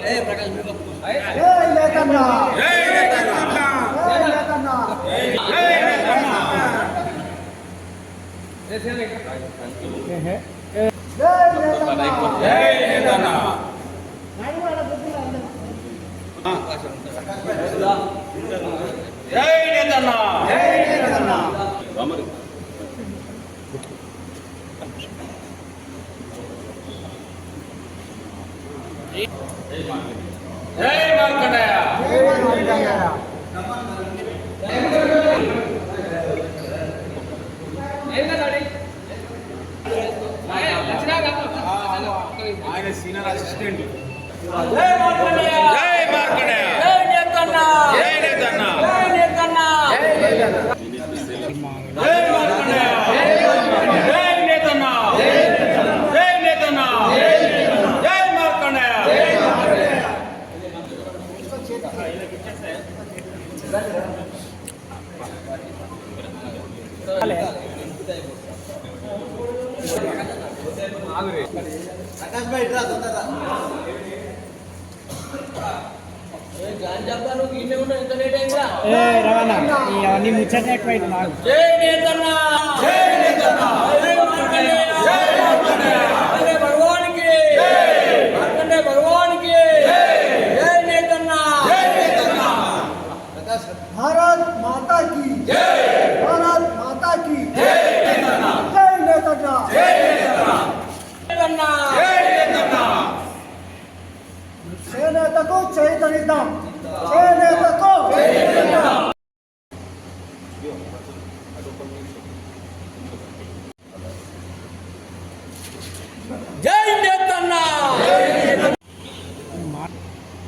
జై నేతన్న జై నేతన్న జై నేతన్న జై నేతన్న జై నేతన్న జై మార్కండేయ. జై మార్కండేయ ఆయన సీనియర్ అసిస్టెంట్. జై మార్కండేయ జై నేతన్న జై నేతన్న జై నేతన్న జై మార్కండేయ జై నేతన్న జై నేతన్న జై మార్కండేయ నువ్వు ఇన్నే ఉన్నావు ఇంత లేట్ అయిందా ఏ రవాణా ముచ్చట ఎక్కువైంది నాకు? జై నేతన్న! జై నేతన్న!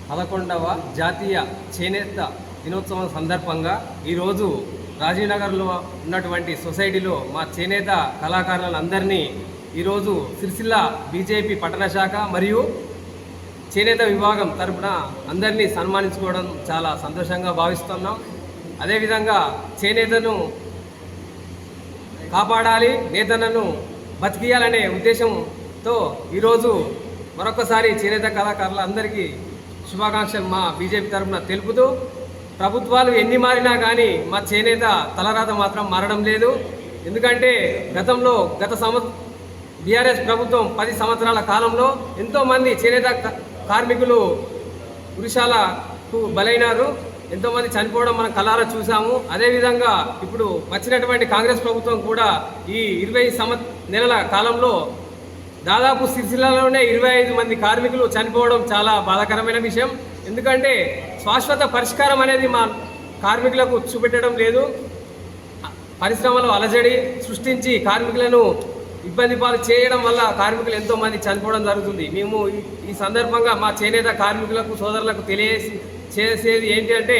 పదకొండవ జాతీయ చేనేత దినోత్సవం సందర్భంగా ఈరోజు రాజీవ్నగర్లో ఉన్నటువంటి సొసైటీలో మా చేనేత కళాకారులందరినీ ఈరోజు సిరిసిల్ల బీజేపీ పట్టణ శాఖ మరియు చేనేత విభాగం తరపున అందరినీ సన్మానించుకోవడం చాలా సంతోషంగా భావిస్తున్నాం. అదేవిధంగా చేనేతను కాపాడాలి నేతలను బతికియాలనే ఉద్దేశంతో ఈరోజు మరొకసారి చేనేత కళాకారులందరికీ శుభాకాంక్షలు మా బీజేపీ తరఫున తెలుపుతూ ప్రభుత్వాలు ఎన్ని మారినా కానీ మా చేనేత తలరాత మాత్రం మారడం లేదు. ఎందుకంటే గతంలో గత సంవ బీఆర్ఎస్ ప్రభుత్వం పది సంవత్సరాల కాలంలో ఎంతోమంది చేనేత కార్మికులు పురుషాలకు బలైనారు. ఎంతోమంది చనిపోవడం మనం కలారా చూసాము అదేవిధంగా ఇప్పుడు వచ్చినటువంటి కాంగ్రెస్ ప్రభుత్వం కూడా ఈ ఇరవై సంవ నెలల కాలంలో దాదాపు సిరిసిల్లలోనే ఇరవై ఐదు మంది కార్మికులు చనిపోవడం చాలా బాధాకరమైన విషయం. ఎందుకంటే శాశ్వత పరిష్కారం అనేది మా కార్మికులకు చూపెట్టడం లేదు. పరిశ్రమలు అలజడి సృష్టించి కార్మికులను ఇబ్బంది పాలు చేయడం వల్ల కార్మికులు ఎంతోమంది చనిపోవడం జరుగుతుంది. మేము ఈ- ఈ సందర్భంగా మా చేనేత కార్మికులకు సోదరులకు తెలియజేసి చేసేది ఏంటి అంటే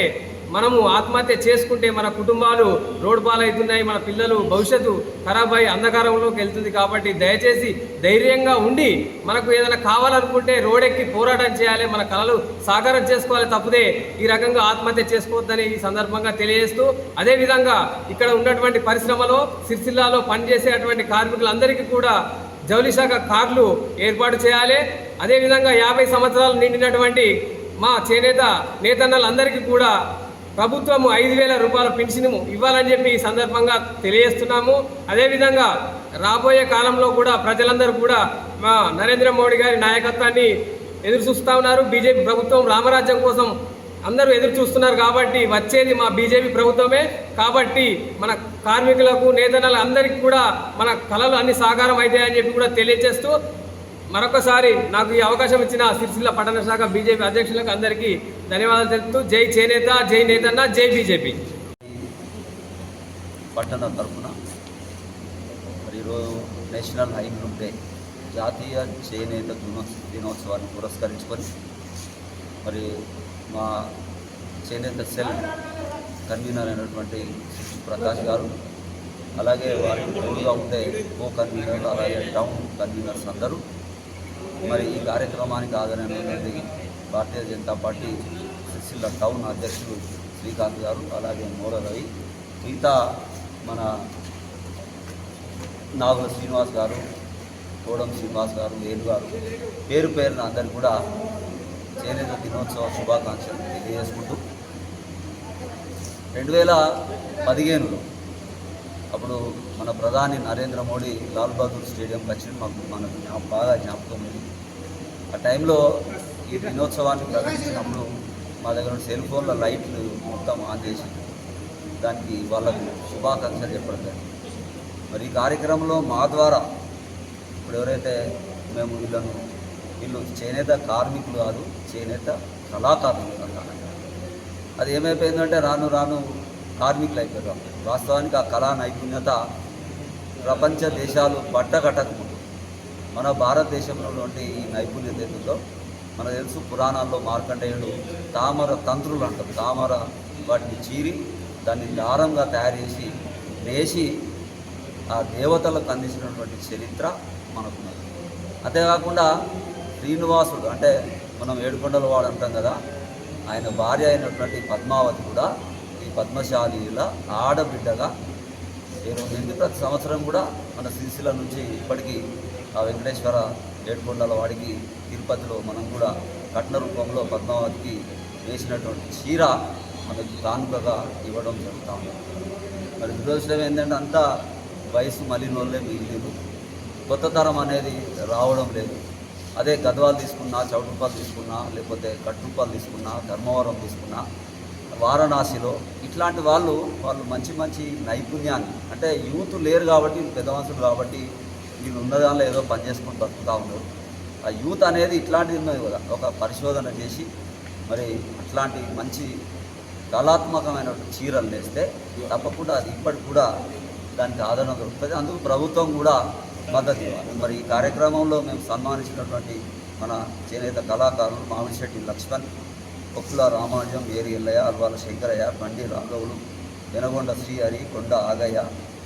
మనము ఆత్మహత్య చేసుకుంటే మన కుటుంబాలు రోడ్డు పాలవుతున్నాయి మన పిల్లలు భవిష్యత్తు ఖరాబ్ అయి అంధకారంలోకి వెళ్తుంది కాబట్టి దయచేసి ధైర్యంగా ఉండి మనకు ఏదైనా కావాలనుకుంటే రోడెక్కి పోరాటం చేయాలి మన కళలు సాకారం చేసుకోవాలి తప్పదే ఈ రకంగా ఆత్మహత్య చేసుకోవద్దని ఈ సందర్భంగా తెలియజేస్తూ అదేవిధంగా ఇక్కడ ఉన్నటువంటి పరిశ్రమలో సిరిసిల్లాలో పనిచేసేటువంటి కార్మికులందరికీ కూడా జౌలి శాఖ కార్లు ఏర్పాటు చేయాలి. అదేవిధంగా యాభై సంవత్సరాలు నిండినటువంటి మా చేనేత నేతన్నలందరికీ కూడా ప్రభుత్వము ఐదు వేల రూపాయల పెన్షన్ ఇవ్వాలని చెప్పి ఈ సందర్భంగా తెలియజేస్తున్నాము. అదేవిధంగా రాబోయే కాలంలో కూడా ప్రజలందరూ కూడా మా నరేంద్ర మోడీ గారి నాయకత్వాన్ని ఎదురు చూస్తూ ఉన్నారు. బీజేపీ ప్రభుత్వం రామరాజ్యం కోసం అందరూ ఎదురు చూస్తున్నారు కాబట్టి వచ్చేది మా బీజేపీ ప్రభుత్వమే. కాబట్టి మన కార్మికులకు నేతన్నలు అందరికీ కూడా మన కళలు అన్ని సాకారం అవుతాయని చెప్పి కూడా తెలియజేస్తూ మరొకసారి నాకు ఈ అవకాశం ఇచ్చిన సిరిసిల్ల పట్టణ శాఖ బీజేపీ అధ్యక్షులకు అందరికీ ధన్యవాదాలు తెలుపుతూ జై చేనేత జై నేతన్న జై బీజేపీ. పట్టణ తరఫున మరి ఈరోజు నేషనల్ హైందూమ్ డే జాతీయ చేనేత దినోత్సవాన్ని పురస్కరించుకొని మరి మా చేనేత సెల్ కన్వీనర్ అయినటువంటి ప్రకాష్ గారు అలాగే వారి తోడుగా ఉండే కో కన్వీనర్ అలాగే టౌన్ కన్వీనర్స్ అందరూ మరి ఈ కార్యక్రమానికి ఆదరణ భారతీయ జనతా పార్టీ సిరిసిల్ల టౌన్ అధ్యక్షుడు శ్రీకాంత్ గారు అలాగే మోర రవి మిగతా మన నాగుల శ్రీనివాస్ గారు కోడం శ్రీనివాస్ గారు వేలు గారు పేరు పేరున అందరు కూడా చేనేత దినోత్సవ శుభాకాంక్షలు తెలియజేసుకుంటూ రెండు వేల పదిహేనులో అప్పుడు మన ప్రధాని నరేంద్ర మోడీ లాల్ బహదూర్ స్టేడియం వచ్చింది. మాకు మనకు జ్ఞాప- బాగా జ్ఞాపకం ఉంది. ఆ టైంలో ఈ దినోత్సవాన్ని ప్రకటించినప్పుడు మా దగ్గర సెల్ ఫోన్ల లైట్లు మొత్తం ఆన్ చేసి దానికి వాళ్ళకు శుభాకాంక్షలు చెప్పడం జరిగింది. మరి ఈ కార్యక్రమంలో మా ద్వారా ఇప్పుడు ఎవరైతే మేము వీళ్ళను వీళ్ళు చేనేత కార్మికులు కాదు చేనేత కళాకారులు అంటారు అది ఏమైపోయిందంటే రాను రాను కార్మికులు అయిపోయారు. వాస్తవానికి ఆ కళా నైపుణ్యత ప్రపంచ దేశాలు పట్టకట్టకముందు మన భారతదేశంలో ఈ నైపుణ్యత ఏదో మన తెలుసు పురాణాల్లో మార్కండేయుడు తామర తంత్రులు అంటారు. తామర వాటిని చీరి దాన్ని దారంగా తయారు చేసి నేసి ఆ దేవతలకు అందించినటువంటి చరిత్ర మనకున్నది. అంతేకాకుండా శ్రీనివాసుడు అంటే మనం ఏడుకొండల వాడు అంటాం కదా ఆయన భార్య అయినటువంటి పద్మావతి కూడా ఈ పద్మశాలీల ఆడబిడ్డగా ఎనిమిది ప్రతి సంవత్సరం కూడా మన సిరిసిల నుంచి ఇప్పటికీ ఆ వెంకటేశ్వర ఏడుకొండల వాడికి తిరుపతిలో మనం కూడా కట్న రూపంలో పద్మావతికి వేసినటువంటి చీర మనకి కానుకగా ఇవ్వడం జరుగుతూ ఉంది. మరి దురదృష్టం ఏంటంటే అంతా వయసు మలినోళ్ళే మిగిలిరు. కొత్త తరం అనేది రావడం లేదు. అదే గద్వాలు తీసుకున్నా చౌటుపాలు తీసుకున్నా లేకపోతే కట్టుపాలు తీసుకున్నా ధర్మవరం తీసుకున్నా వారణాసిలో ఇట్లాంటి వాళ్ళు వాళ్ళు మంచి మంచి నైపుణ్యాన్ని అంటే యూత్ లేరు కాబట్టి పెద్ద మనుషులు కాబట్టి వీళ్ళు ఉన్న దానిలో ఏదో పని చేసుకొని బతుకుతూ ఉన్నారు. ఆ యూత్ అనేది ఇట్లాంటిది ఉన్నది కదా ఒక పరిశోధన చేసి మరి అట్లాంటి మంచి కళాత్మకమైన చీరలు నేస్తే తప్పకుండా అది ఇప్పటికి కూడా దానికి ఆదరణ దొరుకుతుంది. అందుకు ప్రభుత్వం కూడా మద్దతు ఇవ్వాలి. మరి ఈ కార్యక్రమంలో మేము సన్మానించినటువంటి మన చేనేత కళాకారులు మామిడిశెట్టి లక్ష్మణ్ కొప్పుల రామానుజం ఏరి ఎల్లయ్య అల్వాల శంకరయ్య బండి రాఘవులు వెనగొండ శ్రీహరి కొండ ఆగయ్య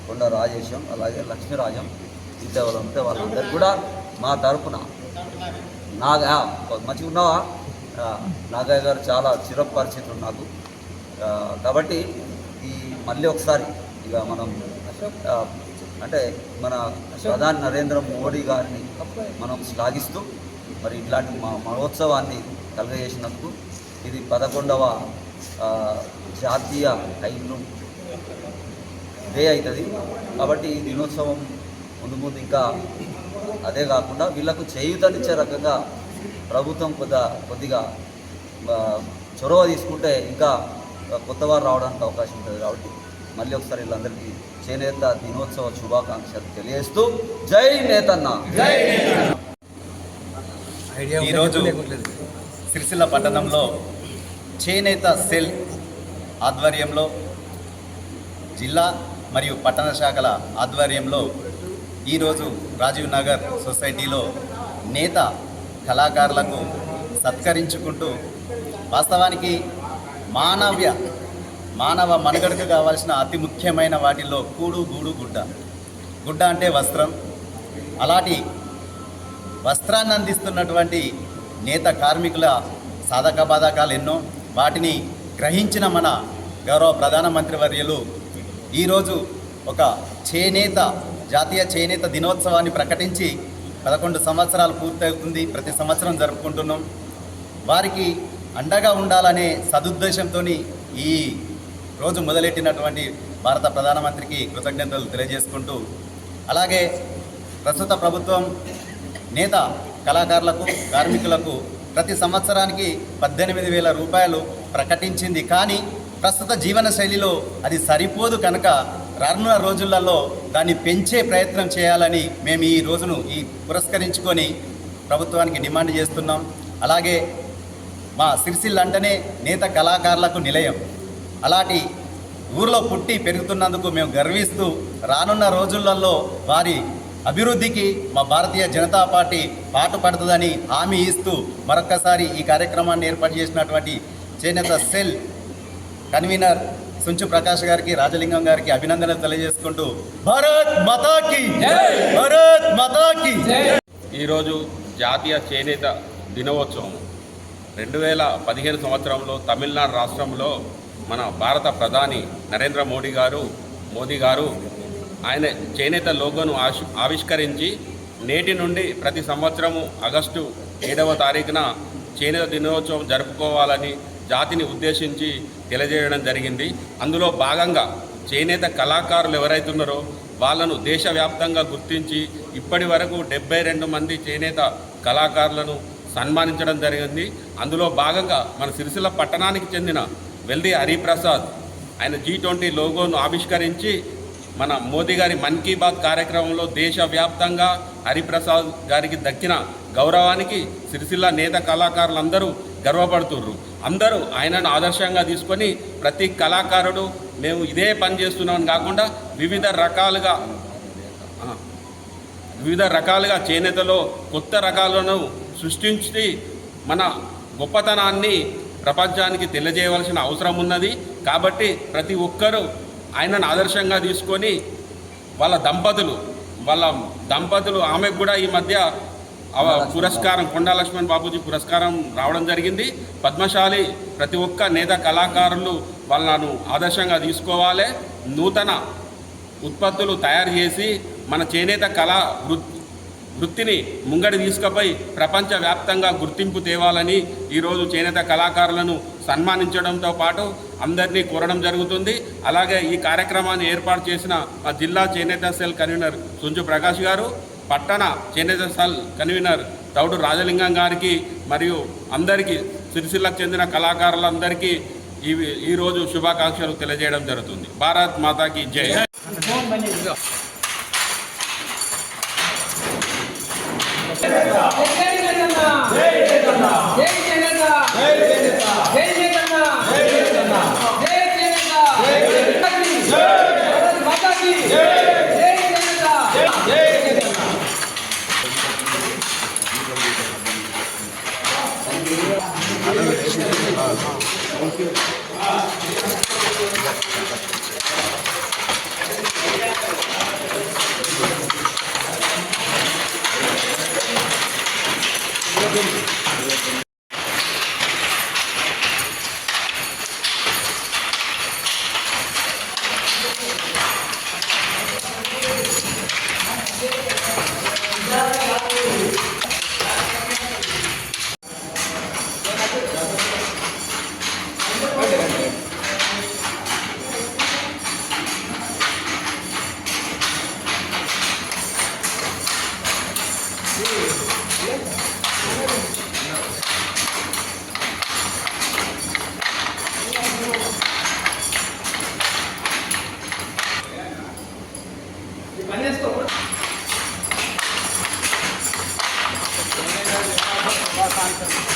కొండ రాజేశం అలాగే లక్ష్మీరాజం వాళ్ళు ఉంటే వాళ్ళందరూ కూడా మా తరపున. నాగా మంచిగా ఉన్నావా? నాగయ్య గారు చాలా చిరపరిచితులు నాకు. కాబట్టి ఈ మళ్ళీ ఒకసారి ఇక మనం అంటే మన ప్రధాని నరేంద్ర మోడీ గారిని మనం శ్లాఘిస్తూ మరి ఇట్లాంటి మా మహోత్సవాన్ని కలుగజేసినందుకు ఇది పదకొండవ జాతీయ హైందూ డే అవుతుంది కాబట్టి ఈ దినోత్సవం ముందు ముందు ఇంకా అదే కాకుండా వీళ్ళకు చేయూతనిచ్చే రకంగా ప్రభుత్వం కొద్ద కొద్దిగా చొరవ తీసుకుంటే ఇంకా కొత్త వారు రావడానికి అవకాశం ఉంటుంది కాబట్టి మళ్ళీ ఒకసారి వీళ్ళందరికీ చేనేత దినోత్సవ శుభాకాంక్షలు తెలియజేస్తూ జై నేతన్న. ఈరోజు సిరిసిల్ల పట్టణంలో చేనేత సెల్ ఆధ్వర్యంలో జిల్లా మరియు పట్టణ శాఖల ఆధ్వర్యంలో ఈరోజు రాజీవ్ నగర్ సొసైటీలో నేత కళాకారులకు సత్కరించుకుంటూ వాస్తవానికి మానవ్య మానవ మనుగడకు కావాల్సిన అతి ముఖ్యమైన వాటిల్లో కూడు గూడు గుడ్డ. గుడ్డ అంటే వస్త్రం. అలాంటి వస్త్రాన్ని అందిస్తున్నటువంటి నేత కార్మికుల సాధక బాధకాలు ఎన్నో. వాటిని గ్రహించిన మన గౌరవ ప్రధానమంత్రి వర్యులు ఈరోజు ఒక చేనేత జాతీయ చేనేత దినోత్సవాన్ని ప్రకటించి పదకొండు సంవత్సరాలు పూర్తవుతుంది. ప్రతి సంవత్సరం జరుపుకుంటున్నాం. వారికి అండగా ఉండాలనే సదుద్దేశంతో ఈ రోజు మొదలెట్టినటువంటి భారత ప్రధానమంత్రికి కృతజ్ఞతలు తెలియజేసుకుంటూ అలాగే ప్రస్తుత ప్రభుత్వం నేత కళాకారులకు కార్మికులకు ప్రతి సంవత్సరానికి పద్దెనిమిది వేల రూపాయలు ప్రకటించింది. కానీ ప్రస్తుత జీవన శైలిలో అది సరిపోదు కనుక రానున్న రోజులలో దాన్ని పెంచే ప్రయత్నం చేయాలని మేము ఈ రోజును ఈ పురస్కరించుకొని ప్రభుత్వానికి డిమాండ్ చేస్తున్నాం. అలాగే మా సిరిసిల్ల అంటేనే నేత కళాకారులకు నిలయం. అలాంటి ఊర్లో పుట్టి పెరుగుతున్నందుకు మేము గర్విస్తూ రానున్న రోజులలో వారి అభివృద్ధికి మా భారతీయ జనతా పార్టీ పాటుపడుతుందని హామీ ఇస్తూ మరొక్కసారి ఈ కార్యక్రమాన్ని ఏర్పాటు చేసినటువంటి చేనేత సెల్ కన్వీనర్ సుంచు ప్రకాష్ గారికి రాజలింగం గారికి అభినందనలు తెలియజేసుకుంటూ భారత్ మతాకి భారత్ మతాకి ఈరోజు జాతీయ చేనేత దినోత్సవం. రెండు వేల పదిహేను సంవత్సరంలో తమిళనాడు రాష్ట్రంలో మన భారత ప్రధాని నరేంద్ర మోడీ గారు మోదీ గారు ఆయన చేనేత లోగోను ఆవిష్ ఆవిష్కరించి నేటి నుండి ప్రతి సంవత్సరము ఆగస్టు ఏడవ తారీఖున చేనేత దినోత్సవం జరుపుకోవాలని జాతిని ఉద్దేశించి తెలియజేయడం జరిగింది. అందులో భాగంగా చేనేత కళాకారులు ఎవరైతున్నారో వాళ్ళను దేశవ్యాప్తంగా గుర్తించి ఇప్పటి వరకు డెబ్బై రెండు మంది చేనేత కళాకారులను సన్మానించడం జరిగింది. అందులో భాగంగా మన సిరిసిల్ల పట్టణానికి చెందిన వెల్ది హరిప్రసాద్ ఆయన జీ ట్వంటీ లోగోను ఆవిష్కరించి మన మోదీ గారి మన్ కీ బాత్ కార్యక్రమంలో దేశవ్యాప్తంగా హరిప్రసాద్ గారికి దక్కిన గౌరవానికి సిరిసిల్ల నేత కళాకారులందరూ గర్వపడుతుర్రు. అందరూ ఆయనను ఆదర్శంగా తీసుకొని ప్రతి కళాకారుడు మేము ఇదే పని చేస్తున్నామని కాకుండా వివిధ రకాలుగా వివిధ రకాలుగా చేనేతలో కొత్త రకాలను సృష్టించి మన గొప్పతనాన్ని ప్రపంచానికి తెలియజేయవలసిన అవసరం ఉన్నది. కాబట్టి ప్రతి ఒక్కరూ ఆయనను ఆదర్శంగా తీసుకొని వాళ్ళ దంపతులు వాళ్ళ దంపతులు ఆమెకు కూడా ఈ మధ్య పురస్కారం కొండా లక్ష్మణ్ బాబూజీ పురస్కారం రావడం జరిగింది. పద్మశాలి ప్రతి ఒక్క నేత కళాకారులు వాళ్ళను ఆదర్శంగా తీసుకోవాలి. నూతన ఉత్పత్తులు తయారు చేసి మన చేనేత కళా వృత్తిని ముంగడి తీసుకుపోయి ప్రపంచవ్యాప్తంగా గుర్తింపు తేవాలని ఈరోజు చేనేత కళాకారులను సన్మానించడంతో పాటు అందరినీ కోరడం జరుగుతుంది. అలాగే ఈ కార్యక్రమాన్ని ఏర్పాటు చేసిన మా జిల్లా చేనేత సెల్ కన్వీనర్ సుంజు ప్రకాష్ గారు పట్టణ చేనేత సెల్ కన్వీనర్ తౌడు రాజలింగం గారికి మరియు అందరికీ సిరిసిల్లకు చెందిన కళాకారులందరికీ ఈ ఈరోజు శుభాకాంక్షలు తెలియజేయడం జరుగుతుంది. భారత్ మాతాకి జై. జై Yeah. vai, vai, vai.